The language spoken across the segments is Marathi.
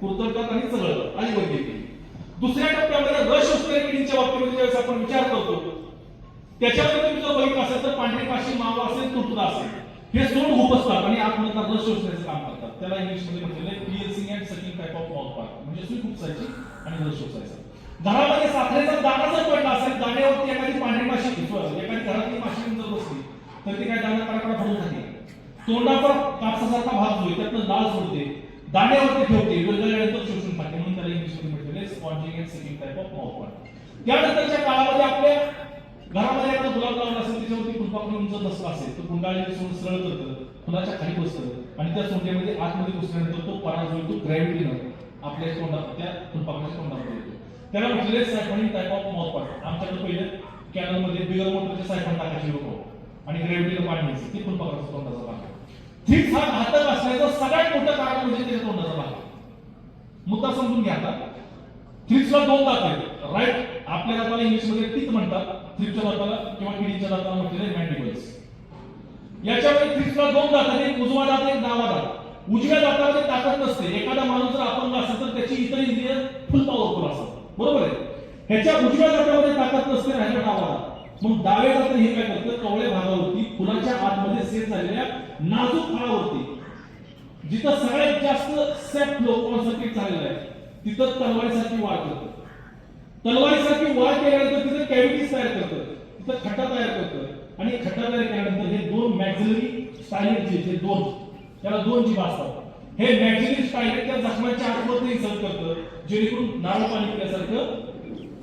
कुरतडतात आणि चघळतात आणि वर दुसऱ्या टप्प्यामध्ये रश असणाऱ्या किडींच्या बाबतीमध्ये ज्यावेळेस आपण विचार करतो त्याच्यामध्ये तुम्ही जर बघितलं असेल तर पांढरी पाशी मावा असेल तुरतुडा असेल. हे सोड उपसतात आणि आतमध्ये रस शोषण्याचं काम करतात. त्याला इंग्लिशमध्ये म्हटलेलं आहे piercing and sucking type of mouth part म्हणजे सुई उपसायची आणि रस शोषायचा. घरामध्ये साखरेचा दाणा जर पडला असेल दाण्यावरती एखादी पांढरी माशी एखादी घरातली माशी जर बसली तर ती काय दाणा काढा भरून खाते. तोंडाचा कापसासारखा भाग जो आहे त्यातनं लाल सोडते दाण्यावरती ठेवते. वेगवेगळ्या शोषून टाकते. म्हणून त्याला इंग्लिशमध्ये म्हटलेले sponging and sucking type of mouth part त्यानंतरच्या काळामध्ये आपल्या घरामध्ये एखादा गुलाब लावला असेल त्याच्यावरती फुलपाखरू उंच नसला असेल तर गुंडाळी सोडून सरळ करतं फुलाच्या खाली बसतं. आणि त्या सोंड्यामध्ये आतमध्ये घुसल्यानंतर तो परा जो तो ग्रॅव्हिटीनं आपल्या तोंडात त्या फुलपाखराच्या तोंडात येतो. त्याला म्हटलेले siphoning type of mouth part आमच्याकडे पहिले कॅनलमध्ये बिगर मोटरचे सायफन टाकायचे लोक. आणि ग्रॅव्हिटीला पाणी यायचं. ते फुलपाखराचा तोंडाचा भाग थ्रिप्स हा घातक असल्याचं सगळ्यात मोठं कारण म्हणजे त्याच्या तोंडाचा भाग मुद्दा समजून घ्या आता. थ्रिप्सला दोन दात आहेत. राईट आपल्या दाताला इंग्लिशमध्ये तीच म्हणतात. थ्रिपच्या दाताला किंवा किडीच्या दाताला म्हटलेले मॅन्डिबल्स याच्यामध्ये थ्रिप्सला दोन दात आहेत. एक उजवा दात एक डावा दात. उजव्या दातामध्ये ताकद नसते. एखादा माणूस जर अपंग असेल तर त्याची इतर इंद्रिय फुल पॉवरफुल असतात. बरोबर आहे? ह्याच्या उजव्या दातामध्ये ताकद नसते आणि डावा दात. मग डाव्या हे काय करतं? कवळे भागावरती फुलाच्या आतमध्ये सेट झालेल्या नाजूक फळावरती जिथं सगळ्यात जास्त सेट फ्लो कॉन्सन्ट्रेट झालेला आहे तिथं तलवारीसारखी वाढ करतं. तलवारीसारखी वाढ केल्यानंतर तिथं कॅव्हिटीज तयार करतं. तिथं खड्डा तयार करतं. आणि खड्डा तयार केल्यानंतर हे दोन मॅक्झिलरी स्टायलेट जे दोन त्याला दोन जीभ असतात. हे मॅक्झिलरी स्टायलेट त्या जखमाच्या आतमध्ये इन्सर्ट करतं जेणेकरून नारळ पाणी पिण्यासारखं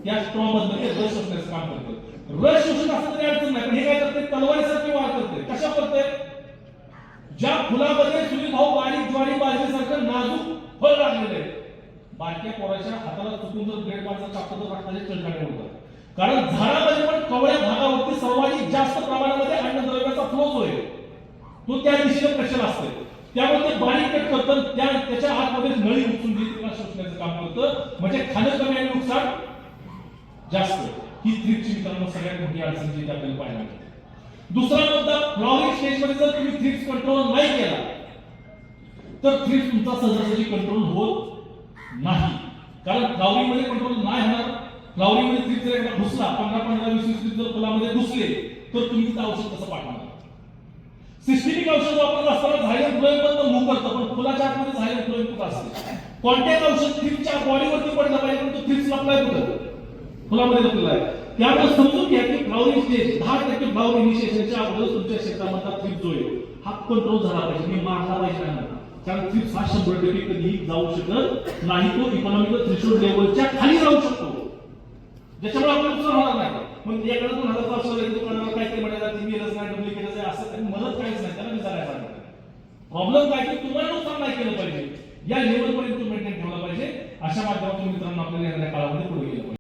त्या स्ट्रॉ मधलं ते रस असण्याचं काम करतं. रस शोषण असं तरी अडचण ते पण तलवारीसारखी वाढ करते कशा करते ज्या फुलामध्ये तुम्ही भाऊ बारीक ज्वारी बाजरीसारखं नाजूक फळ लागलेलं आहे. बारक्या पोराच्या हाताला चुकून जर ब्लेड मारचा कापतो तर रक्ताचे चळकाटे होतात कारण झाडामध्ये पण कवळ्या भागावरती सर्वाधिक जास्त प्रमाणामध्ये अन्नद्रव्याचा फ्लो जो आहे तो त्या दिशेने प्रेशर असते त्यामुळे ते बारीक कट करतं त्या त्याच्या आतमध्ये नळी उचलून जी तिला शोषण्याचं काम करतं म्हणजे खाणं कमी आणि नुकसान जास्त. ही थ्रिपची मित्रांनो सगळ्यात मोठी अडचण जी इथे आपल्याला पाहायला मिळते. दुसरा मुद्दा फ्लॉवरिंग स्टेजमध्ये जर तुम्ही थ्रिप्स कंट्रोल नाही केला तर थ्रिप्स तुमचा सहजासहजी कंट्रोल होत नाही. कारण फ्लॉवरिंगमध्ये कंट्रोल नाही होणार. फ्लॉवरिंगमध्ये थ्रिप्स जर एकदा घुसला पंधरा पंधरा वीस वीस जर फुलामध्ये घुसले तर तुम्ही तिथं औषध कसं पाठवणार? सिस्टमिक औषध वापरत असताना झायलेन फ्लोएम पण मूव करतं पण फुलाच्या आतमध्ये झायलेन फ्लोएम कुठं असते कॉन्टॅक्ट औषध थ्रिपच्या बॉडीवरती पडलं पाहिजे पण तो थ्रिप्स अप्लाय कुठं? फुलामध्ये लपलेला आहे. त्यामुळे समजून घ्या की फ्लॉवरिंग इनिशिएशन दहा टक्के फ्लॉवर इनिशिएशनच्या अगोदर तुमच्या क्षेत्रामधला थ्रिप जो आहे हा कंट्रोल झाला पाहिजे मी मारला पाहिजे कारण थ्रिप्स हा शंभर टक्के कधीही जाऊ शकत नाही तो इकॉनॉमिकल थ्रिशोल्ड लेवलच्या खाली जाऊ शकतो. ज्याच्यामुळे आपल्याला नुकसान होणार नाही. मग याकडे दोन हजार पाच हजार दुकानावर काहीतरी म्हणायला ती मिळत नाही डुप्लिकेट आहे. असं काही मदत काहीच नाही त्याला विचारायला प्रॉब्लेम काय की तुम्हाला नुकसान नाही केलं पाहिजे. या लेवलपर्यंत मेंटेन ठेवला पाहिजे. अशा माध्यमातून मित्रांनो आपल्याला येणाऱ्या काळामध्ये पुढे गेलं पाहिजे.